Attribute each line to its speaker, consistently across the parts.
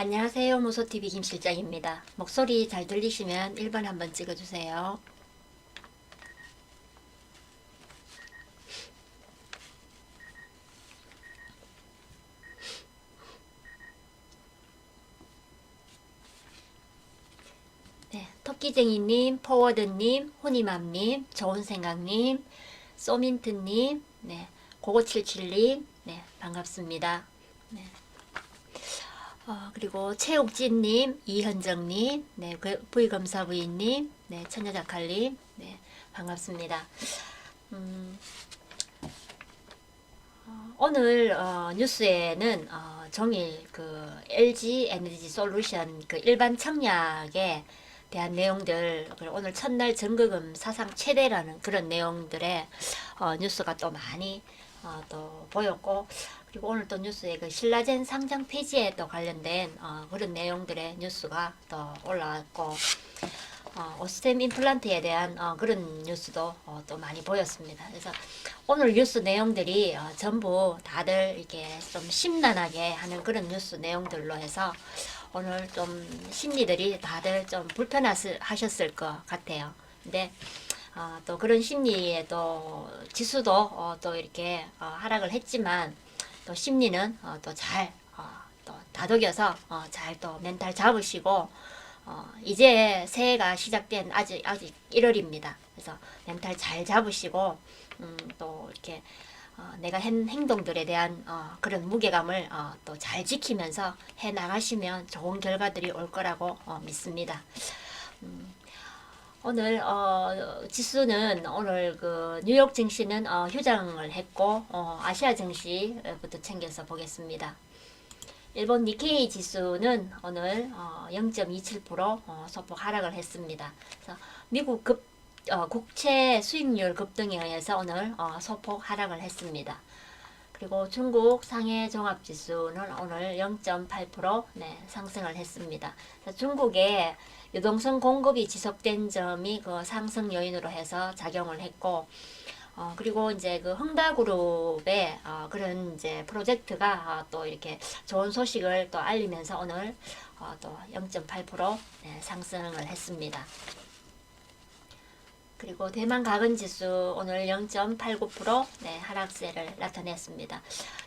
Speaker 1: 안녕하세요. 무소TV 김 실장입니다. 목소리 잘 들리시면 1번 한번 찍어주세요. 네, 토끼쟁이님, 포워드님, 호니맘님, 좋은생각님, 소민트님, 네, 고고칠칠님, 네, 반갑습니다. 네. 어, 그리고 최옥진님, 이현정님, 네, 그 V검사부인님, 네, 처녀자칼님, 네, 반갑습니다. 음, 어, 오늘 어, 뉴스에는 어, 종일 그 LG 에너지 솔루션 그 일반 청약에 대한 내용들 오늘 첫날 전거금 사상 최대라는 그런 내용들의 어, 뉴스가 또 많이 어, 또 보였고 그리고 오늘 또 뉴스에 그 신라젠 상장 폐지에 또 관련된 어, 그런 내용들의 뉴스가 또 올라왔고 어, 오스템 임플란트에 대한 어, 그런 뉴스도 어, 또 많이 보였습니다. 그래서 오늘 뉴스 내용들이 어, 전부 다들 이렇게 좀 심란하게 하는 그런 뉴스 내용들로 해서 오늘 좀 심리들이 다들 좀 불편하셨을 것 같아요. 근데 어, 또 그런 심리에 또 지수도 어, 또 이렇게 어, 하락을 했지만 또 심리는 어, 또잘 어, 또 다독여서 어, 잘또 멘탈 잡으시고 어, 이제 새해가 시작된 아직 아직 1월입니다. 그래서 멘탈 잘 잡으시고 음, 또 이렇게 어, 내가 한 행동들에 대한 어, 그런 무게감을 어, 또 잘 지키면서 해 나가시면 좋은 결과들이 올 거라고 어, 믿습니다. 음, 오늘 어, 지수는 오늘 그 뉴욕 증시는 어, 휴장을 했고 어, 아시아 증시부터 챙겨서 보겠습니다. 일본 니케이 지수는 오늘 어, 0.27% 어, 소폭 하락을 했습니다. 그래서 미국 급 어, 국채 수익률 급등에 의해서 오늘 어, 소폭 하락을 했습니다. 그리고 중국 상해 종합 지수는 오늘 0.8% 네, 상승을 했습니다. 중국의 유동성 공급이 지속된 점이 그 상승 요인으로 해서 작용을 했고 어, 그리고 이제 그 흥다그룹의 어, 그런 이제 프로젝트가 어, 또 이렇게 좋은 소식을 또 알리면서 오늘 어, 또0.8% 네, 상승을 했습니다. 그리고 대만 가근 지수 오늘 0.89% 네, 하락세를 나타냈습니다.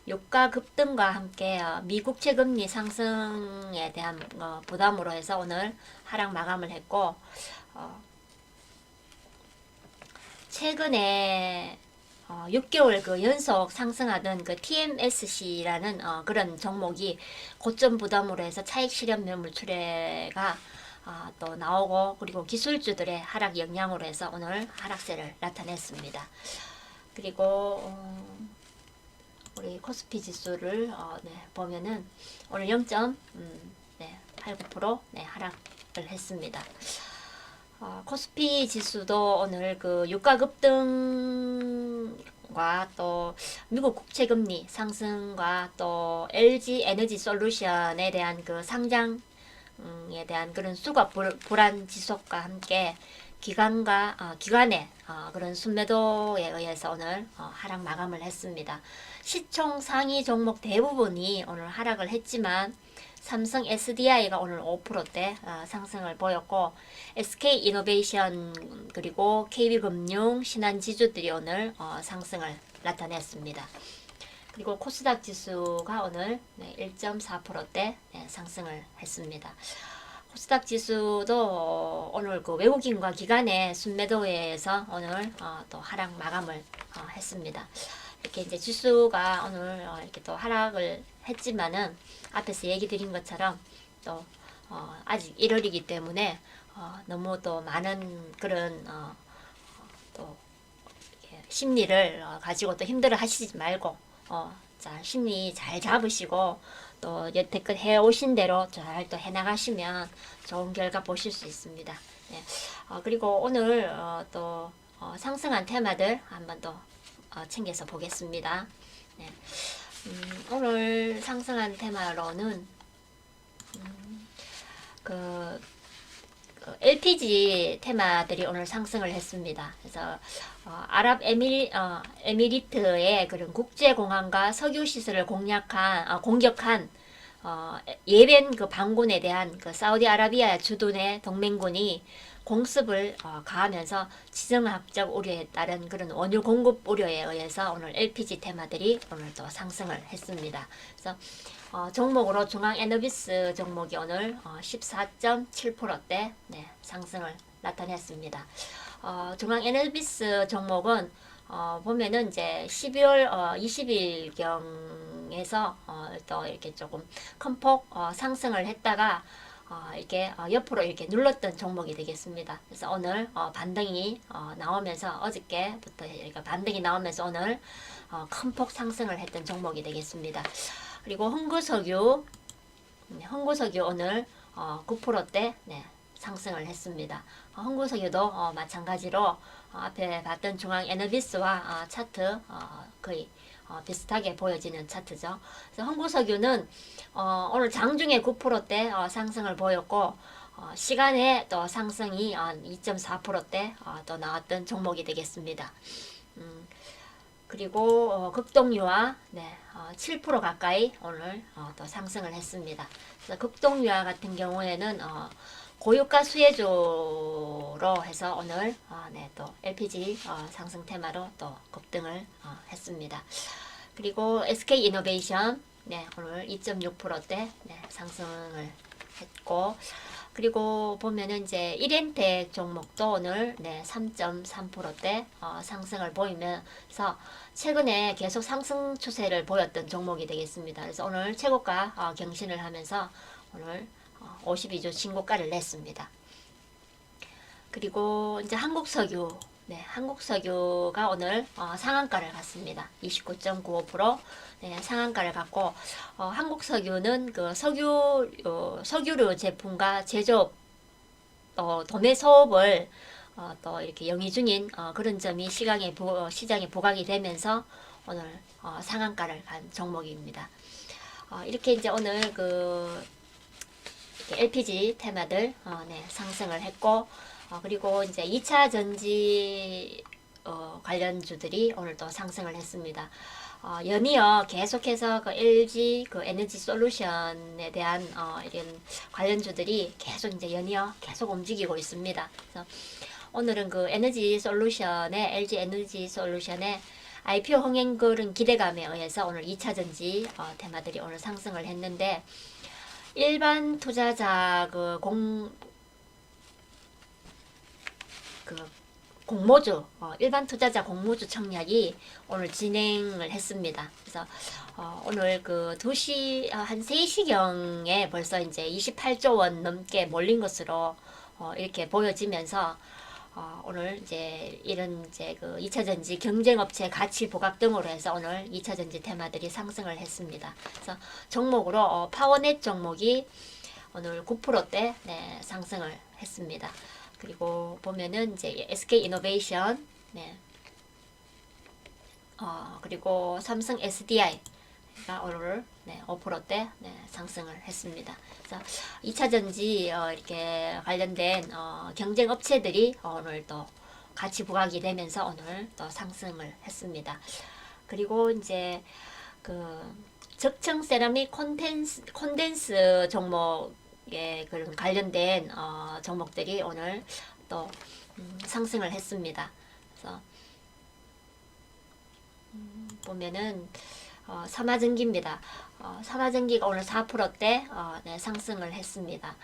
Speaker 1: 유가 급등과 함께 어, 미국 채금리 상승에 대한 어, 부담으로 해서 오늘 하락 마감을 했고 어, 최근에 어, 6개월 그 연속 상승하던 그 TMSC라는 어, 그런 종목이 고점 부담으로 해서 차익 실현 매물 출회가 아, 또 나오고 그리고 기술주들의 하락 영향으로 해서 오늘 하락세를 나타냈습니다. 그리고 음, 우리 코스피 지수를 어, 네, 보면은 오늘 0.89% 음, 네, 89% 네, 하락을 했습니다. 어, 코스피 지수도 오늘 그 유가 급등과 또 미국 국채 금리 상승과 또 LG 에너지 솔루션에 대한 그 상장 에 대한 그런 수가 불, 불안 지속과 함께 기관과 어, 기관의 어, 그런 순매도에 의해서 오늘 어, 하락 마감을 했습니다. 시총 상위 종목 대부분이 오늘 하락을 했지만 삼성 SDI가 오늘 5%대 어, 상승을 보였고 SK 이노베이션 그리고 KB금융 신한지주들이 오늘 어, 상승을 나타냈습니다. 그리고 코스닥 지수가 오늘 네, 1.4%대 네, 상승을 했습니다. 코스닥 지수도 오늘 그 외국인과 기관의 순매도에 의해서 오늘 어, 또 하락 마감을 어, 했습니다. 이렇게 이제 지수가 오늘 어, 이렇게 또 하락을 했지만은 앞에서 얘기 드린 것처럼 또 어, 아직 1월이기 때문에 어, 너무 또 많은 그런 어, 또 심리를 어, 가지고 또 힘들어 하시지 말고 어, 자, 심리 잘 잡으시고 또 여태껏 해오신 대로 잘 또 해나가시면 좋은 결과 보실 수 있습니다. 네. 어, 그리고 오늘 어, 또 어, 상승한 테마들 한번 또 어, 챙겨서 보겠습니다. 네. 음, 오늘 상승한 테마로는 음, 그그 LPG 테마들이 오늘 상승을 했습니다. 그래서 어, 아랍 에미, 어, 에미리트의 그런 국제 공항과 석유 시설을 공략한 어, 공격한 어, 예멘 그 반군에 대한 그 사우디아라비아 주둔의 동맹군이 공습을 어, 가하면서 지정학적 우려에 따른 그런 원유 공급 우려에 의해서 오늘 LPG 테마들이 오늘 또 상승을 했습니다. 그래서 어, 종목으로 중앙 에너비스 종목이 오늘 어, 14.7%대 네, 상승을 나타냈습니다. 어, 중앙 에너비스 종목은 어, 보면은 이제 12월 어, 20일경에서 어, 또 이렇게 조금 큰 폭 어, 상승을 했다가 어, 이렇게 어, 옆으로 이렇게 눌렀던 종목이 되겠습니다. 그래서 오늘 어, 반등이 어, 나오면서 어저께부터 이렇게 반등이 나오면서 오늘 어, 큰폭 상승을 했던 종목이 되겠습니다. 그리고 흥구석유, 네, 흥구석유 오늘 어, 9%대 네, 상승을 했습니다. 어, 흥구석유도 어, 마찬가지로 어, 앞에 봤던 중앙 에너비스와 어, 차트 어, 거의 어, 비슷하게 보여지는 차트죠. 그래서 흥구석유는 어, 오늘 장중에 9%대 어, 상승을 보였고 어, 시간에 또 상승이 어, 2.4%대 어, 또 나왔던 종목이 되겠습니다. 음, 그리고 어, 극동유화 네, 어, 7% 가까이 오늘 어, 또 상승을 했습니다. 그래서 극동유화 같은 경우에는 어, 고유가 수혜주로 해서 오늘 어, 네, 또 LPG 어, 상승 테마로 또 급등을 어, 했습니다. 그리고 SK 이노베이션 네, 오늘 2.6%대 네, 상승을 했고 그리고 보면은 이제 1엔텍 종목도 오늘 네, 3.3%대 어, 상승을 보이면서 최근에 계속 상승 추세를 보였던 종목이 되겠습니다. 그래서 오늘 최고가 어, 경신을 하면서 오늘 어, 52주 신고가를 냈습니다. 그리고 이제 한국석유 네, 한국석유가 오늘 어, 상한가를 갔습니다. 29.95% 네, 상한가를 갔고 어, 한국석유는 그 석유 어, 석유류 제품과 제조업 어, 도매 사업을 어, 또 이렇게 영위 중인 어, 그런 점이 시장에 부, 어, 시장에 부각이 되면서 오늘 어, 상한가를 간 종목입니다. 어, 이렇게 이제 오늘 그 LPG 테마들 어, 네, 상승을 했고 어, 그리고 이제 2차 전지 어, 관련주들이 오늘 또 상승을 했습니다. 어, 연이어 계속해서 그 LG 그 에너지 솔루션에 대한 어, 이런 관련주들이 계속 이제 연이어 계속 움직이고 있습니다. 그래서 오늘은 그 에너지 솔루션의 LG 에너지 솔루션의 IPO 흥행그런 기대감에 의해서 오늘 2차 전지 어, 테마들이 오늘 상승을 했는데 일반 투자자 그 공 그 공모주 어, 일반 투자자 공모주 청약이 오늘 진행을 했습니다. 그래서 어, 오늘 그 2시 아, 한 3시경에 벌써 이제 28조 원 넘게 몰린 것으로 어, 이렇게 보여지면서 어, 오늘 이제 이런 이제 그 2차 전지 경쟁 업체 가치 부각 등으로 해서 오늘 2차 전지 테마들이 상승을 했습니다. 그래서 종목으로 어, 파워넷 종목이 오늘 9%대 네, 상승을 했습니다. 그리고 보면은 이제 SK 이노베이션, 네. 어, 그리고 삼성 SDI 가 오늘 네, 5%대 네, 상승을 했습니다. 그래서 2차 전지 어, 이렇게 관련된 어, 경쟁 업체들이 오늘 또 가치 부각이 되면서 오늘 또 상승을 했습니다. 그리고 이제 그 적층 세라믹 콘텐스 콘덴스 종목에 그런 관련된 어, 종목들이 오늘 또 음, 상승을 했습니다. 그래서 음, 보면은 어, 삼화전기입니다. 어, 삼화전기가 오늘 4%대 어, 네, 상승을 했습니다.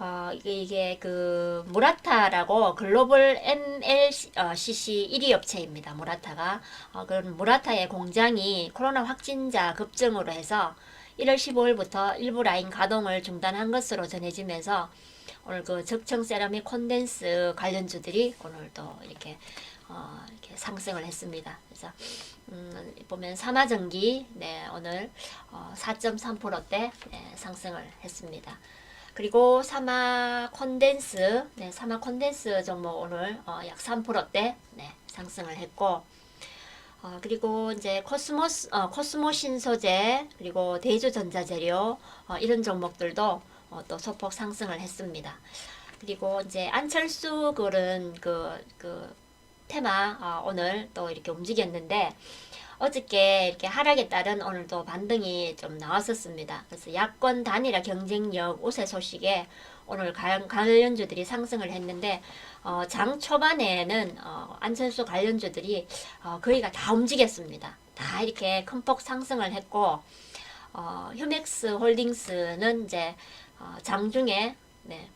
Speaker 1: 어, 이게, 이게 그 무라타라고 글로벌 MLCC 1위 업체입니다. 무라타가 어, 그런 무라타의 공장이 코로나 확진자 급증으로 해서 1월 15일부터 일부 라인 가동을 중단한 것으로 전해지면서 오늘 그 적청 세라믹 콘덴스 관련주들이 오늘 또 이렇게 어, 이렇게 상승을 했습니다. 그래서 음, 보면 삼화전기 네, 오늘 어, 4.3%대 네, 상승을 했습니다. 그리고 사마 콘덴스, 네, 사마 콘덴스 종목 오늘 어, 약 3%대 네, 상승을 했고, 어, 그리고 이제 코스모스, 어, 코스모 신소재, 그리고 대주 전자재료 어, 이런 종목들도 어, 또 소폭 상승을 했습니다. 그리고 이제 안철수 그런 그, 그 테마 어, 오늘 또 이렇게 움직였는데 어저께 이렇게 하락에 따른 오늘도 반등이 좀 나왔었습니다. 그래서 야권 단일화 경쟁력 우세 소식에 오늘 관- 관련주들이 상승을 했는데 어, 장 초반에는 어, 안철수 관련주들이 어, 거의가 다 움직였습니다. 다 이렇게 큰 폭 상승을 했고 어, 휴맥스 홀딩스는 이제 어, 장중에 네.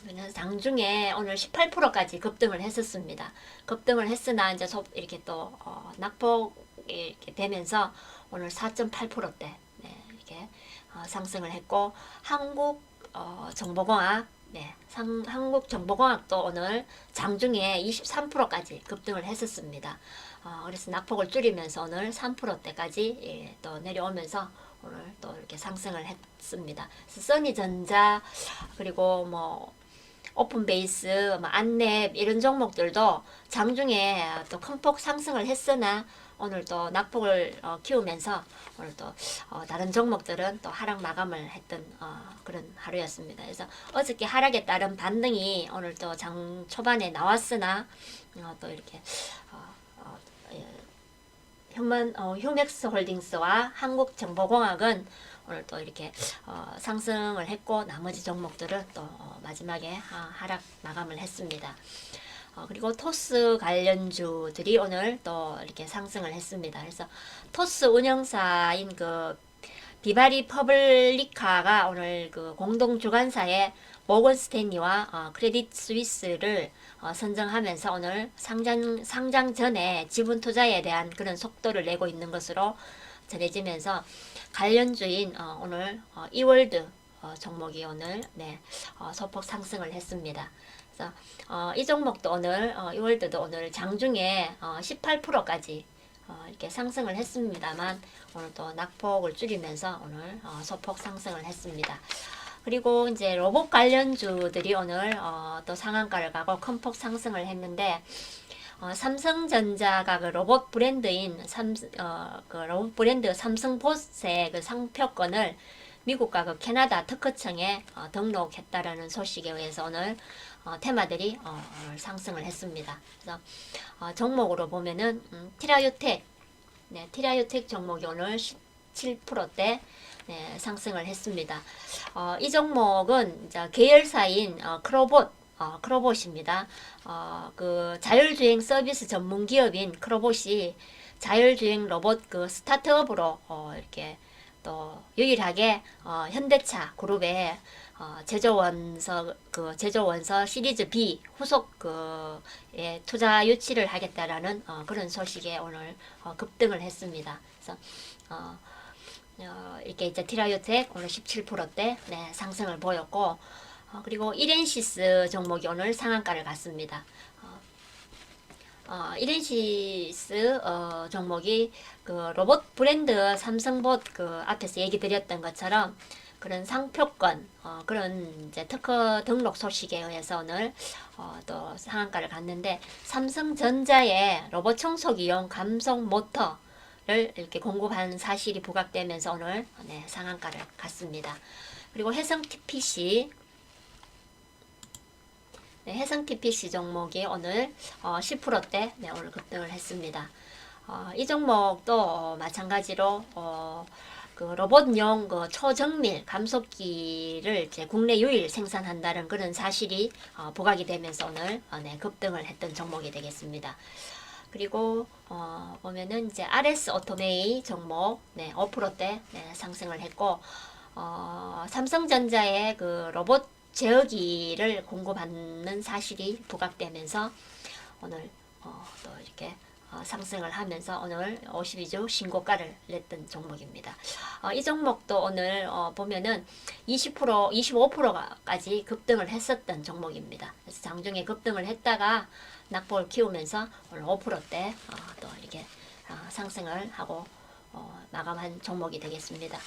Speaker 1: 보면은 장중에 오늘 18%까지 급등을 했었습니다. 급등을 했으나 이제 소- 이렇게 또 어, 낙폭이 이렇게 되면서 오늘 4.8%대 네, 이렇게 어, 상승을 했고 한국 어, 정보공학 네, 상, 한국 정보공학도 오늘 장중에 23%까지 급등을 했었습니다. 어, 그래서 낙폭을 줄이면서 오늘 3%대까지 예, 또 내려오면서 오늘 또 이렇게 상승을 했습니다. 써니전자 그리고 뭐 오픈베이스, 뭐 안랩 이런 종목들도 장중에 또 큰 폭 상승을 했으나 오늘 또 낙폭을 어, 키우면서 오늘 또 어, 다른 종목들은 또 하락 마감을 했던 어, 그런 하루였습니다. 그래서 어저께 하락에 따른 반등이 오늘 또 장 초반에 나왔으나 어, 또 이렇게 어, 어, 예, 휴먼 어, 휴맥스 홀딩스와 한국정보공학은 오늘 또 이렇게 어, 상승을 했고 나머지 종목들은 또 어, 마지막에 하, 하락 마감을 했습니다. 어, 그리고 토스 관련주들이 오늘 또 이렇게 상승을 했습니다. 그래서 토스 운영사인 그 비바리 퍼블리카가 오늘 그 공동 주관사의 모건 스탠리와 어, 크레딧 스위스를 어, 선정하면서 오늘 상장 상장 전에 지분 투자에 대한 그런 속도를 내고 있는 것으로 전해지면서 관련주인 어, 오늘 어, 이월드 어, 종목이 오늘 네, 어, 소폭 상승을 했습니다. 그래서 어, 이 종목도 오늘 어, 이월드도 오늘 장중에 어, 18%까지 어, 이렇게 상승을 했습니다만 오늘 또 낙폭을 줄이면서 오늘 어, 소폭 상승을 했습니다. 그리고 이제 로봇 관련주들이 오늘 어, 또 상한가를 가고 큰 폭 상승을 했는데 어, 삼성전자가 그 로봇 브랜드인 삼, 어, 그 로봇 브랜드 삼성봇의 그 상표권을 미국과 그 캐나다 특허청에 어, 등록했다라는 소식에 의해서 오늘 어, 테마들이 어, 상승을 했습니다. 그래서 어, 종목으로 보면은 음, 티라유텍, 네, 티라유텍 종목이 오늘 17%대 네, 상승을 했습니다. 어, 이 종목은 이제 계열사인 어, 크로봇 어, 크로봇입니다. 어, 그 자율주행 서비스 전문 기업인 크로봇이 자율주행 로봇 그 스타트업으로 어, 이렇게 또 유일하게 어, 현대차 그룹의 어, 제조원서 그 제조원서 시리즈 B 후속 그에 투자 유치를 하겠다라는 어, 그런 소식에 오늘 어, 급등을 했습니다. 그래서 어, 어, 이렇게 이제 티라유텍 오늘 17%대 네, 상승을 보였고 어, 그리고 이렌시스 종목이 오늘 상한가를 갔습니다. 어, 어, 이렌시스 어, 종목이 그 로봇 브랜드 삼성봇 그 앞에서 얘기 드렸던 것처럼 그런 상표권 어, 그런 이제 특허 등록 소식에 의해서 오늘 어, 또 상한가를 갔는데 삼성전자의 로봇 청소기 용 감속 모터를 이렇게 공급한 사실이 부각되면서 오늘 네, 상한가를 갔습니다. 그리고 해성 TPC 네, 해상 TPC 종목이 오늘 어, 10%대 네, 오늘 급등을 했습니다. 어, 이 종목도 어, 마찬가지로 어, 그 로봇용 그 초정밀 감속기를 이제 국내 유일 생산한다는 그런 사실이 어, 부각이 되면서 오늘 어, 네, 급등을 했던 종목이 되겠습니다. 그리고 어, 보면은 이제 RS 오토메이 종목 네, 5%대 네, 상승을 했고 어, 삼성전자의 그 로봇 제어기를 공급하는 사실이 부각되면서 오늘 어, 또 이렇게 어, 상승을 하면서 오늘 52주 신고가를 냈던 종목입니다. 어, 이 종목도 오늘 어, 보면은 20% 25%까지 급등을 했었던 종목입니다. 그래서 장중에 급등을 했다가 낙폭을 키우면서 오늘 5%대 어, 또 이렇게 어, 상승을 하고 어, 마감한 종목이 되겠습니다.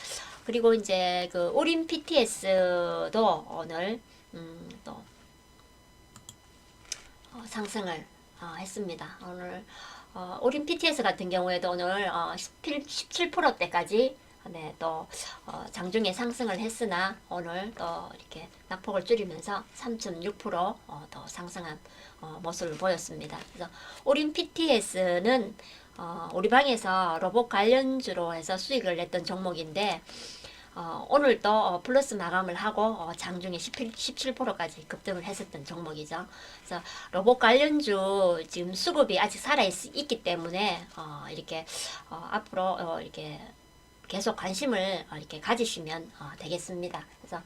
Speaker 1: 그리고 이제 그 우린 PTS도 오늘 음, 또 어, 상승을 어, 했습니다. 오늘 어, 우린 PTS 같은 경우에도 오늘 어, 17, 17%대까지 네, 또 어, 장중에 상승을 했으나 오늘 또 이렇게 낙폭을 줄이면서 3.6% 어, 더 상승한 어, 모습을 보였습니다. 그래서 오린 PTS는 어, 우리 방에서 로봇 관련주로 해서 수익을 냈던 종목인데 어, 오늘도 어, 플러스 마감을 하고 어, 장중에 17, 17%까지 급등을 했었던 종목이죠. 그래서 로봇 관련주 지금 수급이 아직 살아 있, 기 때문에 어, 이렇게 어, 앞으로 어, 이렇게 계속 관심을 어, 이렇게 가지시면 어, 되겠습니다. 그래서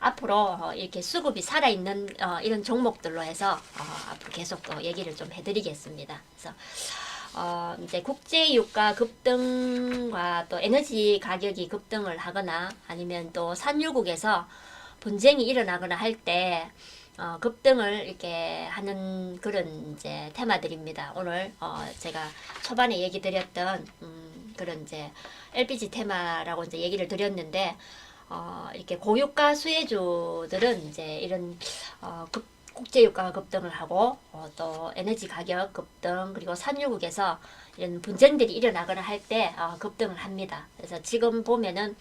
Speaker 1: 앞으로 어, 이렇게 수급이 살아있는 어, 이런 종목들로 해서 어, 앞으로 계속 또 얘기를 좀 해드리겠습니다. 그래서 어, 이제 국제 유가 급등과 또 에너지 가격이 급등을 하거나 아니면 또 산유국에서 분쟁이 일어나거나 할때 어, 급등을 이렇게 하는 그런 이제 테마들입니다. 오늘 어, 제가 초반에 얘기 드렸던 음, 그런 이제 LPG 테마라고 이제 얘기를 드렸는데 어, 이렇게 고유가 수혜주들은 이제 이런 어, 급, 국제유가가 급등을 하고 어, 또 에너지 가격 급등 그리고 산유국에서 이런 분쟁들이 일어나거나 할때 어, 급등을 합니다. 그래서 지금 보면은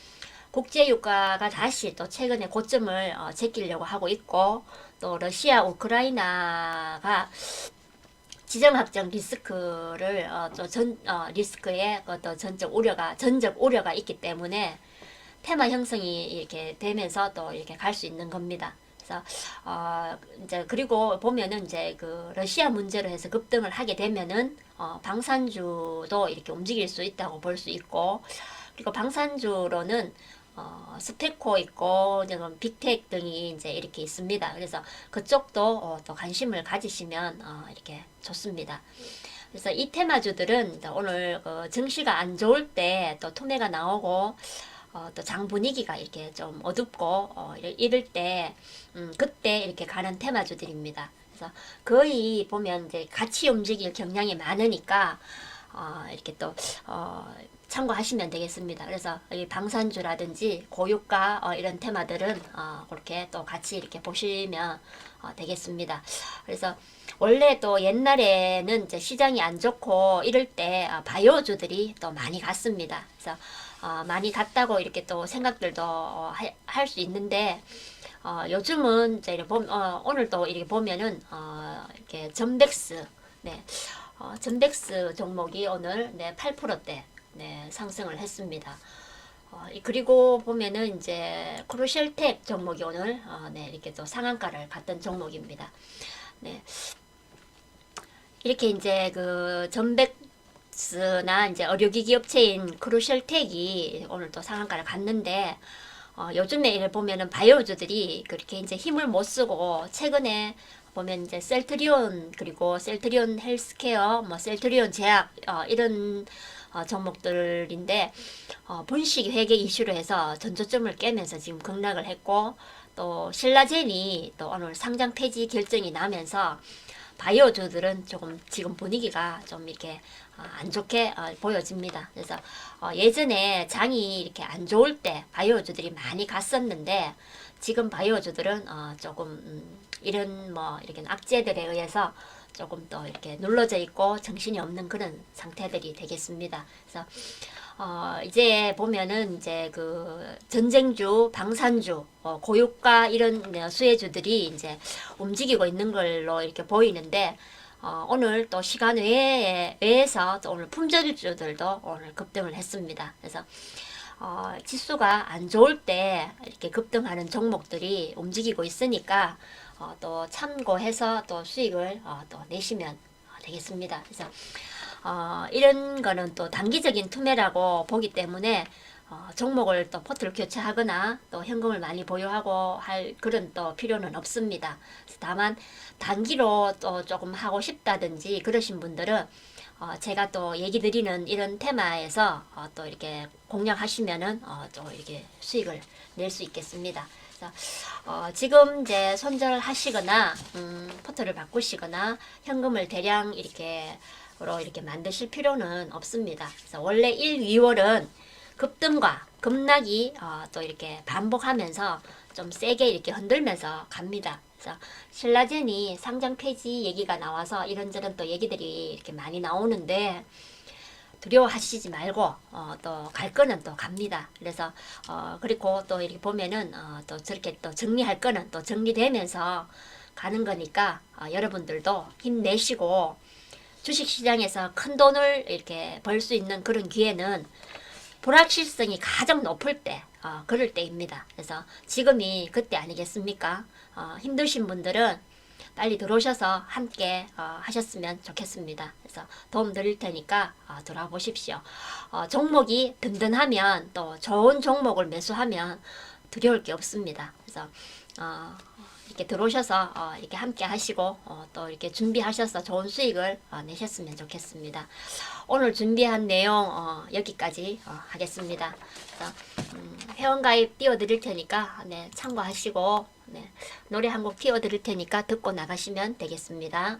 Speaker 1: 국제유가가 다시 또 최근에 고점을 어, 제끼려고 하고 있고 또 러시아 우크라이나가 지정 확정 리스크를 어, 또전 어, 리스크에 어떤 전적 우려가 전적 우려가 있기 때문에 테마 형성이 이렇게 되면서 또 이렇게 갈 수 있는 겁니다. 그래서 어 이제 그리고 보면은 이제 그 러시아 문제로 해서 급등을 하게 되면은 어 방산주도 이렇게 움직일 수 있다고 볼 수 있고 그리고 방산주로는 어, 스페코 있고 지금 빅텍 등이 이제 이렇게 있습니다. 그래서 그쪽도 어, 또 관심을 가지시면 어, 이렇게 좋습니다. 그래서 이 테마주들은 오늘 그 증시가 안 좋을 때또 투매가 나오고 어, 또 장 분위기가 이렇게 좀 어둡고 어, 이럴- 때 음, 그때 이렇게 가는 테마주들입니다. 그래서 거의 보면 이제 같이 움직일 경향이 많으니까 어, 이렇게 또 어, 참고하시면 되겠습니다. 그래서 이 방산주라든지 고유가 어, 이런 테마들은 어, 그렇게 또 같이 이렇게 보시면 어, 되겠습니다. 그래서 원래 또 옛날에는 이제 시장이 안 좋고 이럴 때 어, 바이오주들이 또 많이 갔습니다. 그래서 어, 많이 갔다고 이렇게 또 생각들도 어, 할수 있는데 어, 요즘은 이제 보, 어, 오늘 또 이렇게 보면은 어, 이렇게 전백스 네. 어, 전백스 종목이 오늘 네, 8%대 네, 상승을 했습니다. 어, 이- 그리고 보면은 이제 크루셜텍 종목이 오늘 어, 네, 이렇게 또 상한가를 갔던 종목입니다. 네. 이렇게 이제 그 전백 스나 이제 의료기기 업체인 크루셜텍이 오늘 또 상한가를 갔는데 어, 요즘에 이를 보면은 바이오주들이 그렇게 이제 힘을 못 쓰고 최근에 보면 이제 셀트리온 그리고 셀트리온 헬스케어 뭐 셀트리온 제약 어, 이런 어, 종목들인데 어, 분식 회계 이슈로 해서 전조점을 깨면서 지금 급락을 했고 또 신라젠이 또 오늘 상장 폐지 결정이 나면서 바이오주들은 조금 지금 분위기가 좀 이렇게 어, 안 좋게 어, 보여집니다. 그래서 어, 예전에 장이 이렇게 안 좋을 때 바이오주들이 많이 갔었는데 지금 바이오주들은 어, 조금 음, 이런 뭐 이렇게 악재들에 의해서 조금 더 이렇게 눌러져 있고 정신이 없는 그런 상태들이 되겠습니다. 그래서 어, 이제 보면은 이제 그 전쟁주, 방산주, 어, 고유가 이런 어, 수혜주들이 이제 움직이고 있는 걸로 이렇게 보이는데 어, 오늘 또 시간 외에, 외에서 또 오늘 품절주들도 오늘 급등을 했습니다. 그래서 어, 지수가 안 좋을 때 이렇게 급등하는 종목들이 움직이고 있으니까 어, 또 참고해서 또 수익을 어, 또 내시면 어, 되겠습니다. 그래서 어, 이런 거는 또 단기적인 투매라고 보기 때문에 어, 종목을 또 포트를 교체하거나 또 현금을 많이 보유하고 할 그런 또 필요는 없습니다. 다만 단기로 또 조금 하고 싶다든지 그러신 분들은 어, 제가 또 얘기 드리는 이런 테마에서 어, 또 이렇게 공략하시면은 어, 또 이렇게 수익을 낼 수 있겠습니다. 어, 지금 이제 손절하시거나 음, 포트를 바꾸시거나 현금을 대량 이렇게 로 이렇게 만드실 필요는 없습니다. 그래서 원래 1, 2월은 급등과 급락이 어, 또 이렇게 반복하면서 좀 세게 이렇게 흔들면서 갑니다. 그래서 신라젠이 상장 폐지 얘기가 나와서 이런저런 또 얘기들이 이렇게 많이 나오는데 두려워하시지 말고 어, 또 갈 거는 또 갑니다. 그래서 어, 그리고 또 이렇게 보면은 어, 또 저렇게 또 정리할 거는 또 정리되면서 가는 거니까 어, 여러분들도 힘내시고 주식 시장에서 큰 돈을 이렇게 벌 수 있는 그런 기회는 불확실성이 가장 높을 때, 어, 그럴 때입니다. 그래서 지금이 그때 아니겠습니까? 어, 힘드신 분들은 빨리 들어오셔서 함께 어, 하셨으면 좋겠습니다. 그래서 도움 드릴 테니까 어, 들어와 보십시오. 어, 종목이 든든하면 또 좋은 종목을 매수하면 두려울 게 없습니다. 그래서 어, 이렇게 들어오셔서 어, 이렇게 함께 하시고 어, 또 이렇게 준비하셔서 좋은 수익을 어, 내셨으면 좋겠습니다. 오늘 준비한 내용 어, 여기까지 어, 하겠습니다. 그래서, 음, 회원가입 띄워드릴 테니까 네, 참고하시고 네, 노래 한 곡 띄워드릴 테니까 듣고 나가시면 되겠습니다.